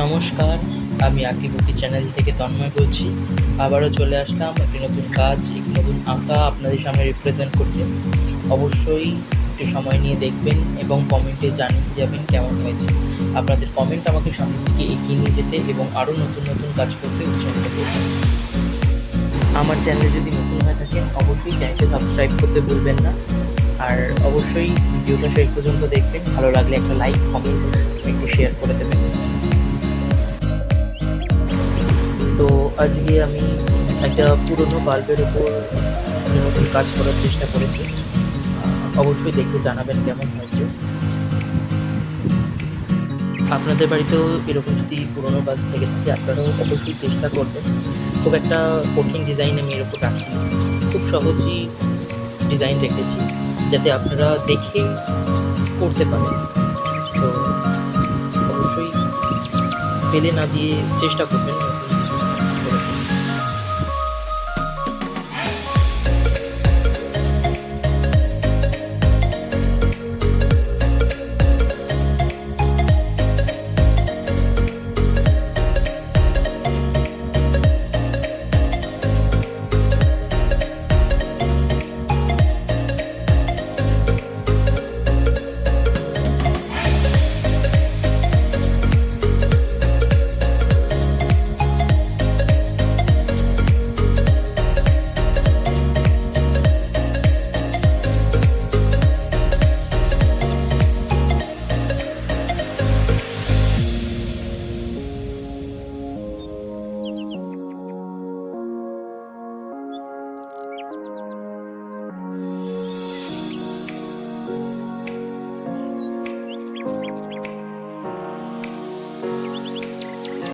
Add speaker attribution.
Speaker 1: নমস্কার, আমি আঁকিবুকি চ্যানেল থেকে তন্ময় বলছি। আবারও চলে আসলাম একটি নতুন কাজ, একটি নতুন আঁকা আপনাদের সামনে রিপ্রেজেন্ট করতে। অবশ্যই একটু সময় নিয়ে দেখবেন এবং কমেন্টে জানিয়ে যাবেন কেমন হয়েছে। আপনাদের কমেন্ট আমাকে সামনের দিকে এগিয়ে নিয়ে যেতে এবং আরও নতুন নতুন কাজ করতে উৎসাহিত করবে আমার চ্যানেলে যদি নতুন হয়ে থাকেন, অবশ্যই চ্যানেলকে সাবস্ক্রাইব করতে ভুলবেন না। আর অবশ্যই ভিডিওটা শেষ পর্যন্ত দেখবেন। ভালো লাগলে একটা লাইক কমেন্ট একটু শেয়ার করে দেবেন। আজকে আমি একটা পুরনো বাল্বের উপর নতুন কাজ করার চেষ্টা করেছি। অবশ্যই দেখে জানাবেন কেমন হয়েছে। আপনাদের বাড়িতেও এরকম যদি পুরনো বাল্ব থেকে থাকে, আপনারাও অবশ্যই চেষ্টা করবেন। খুব একটা কঠিন ডিজাইন আমি এর উপর রাখি খুব সহজই ডিজাইন রেখেছি যাতে আপনারা দেখে করতে পারেন। তো অবশ্যই ফেলে না দিয়ে চেষ্টা করবেন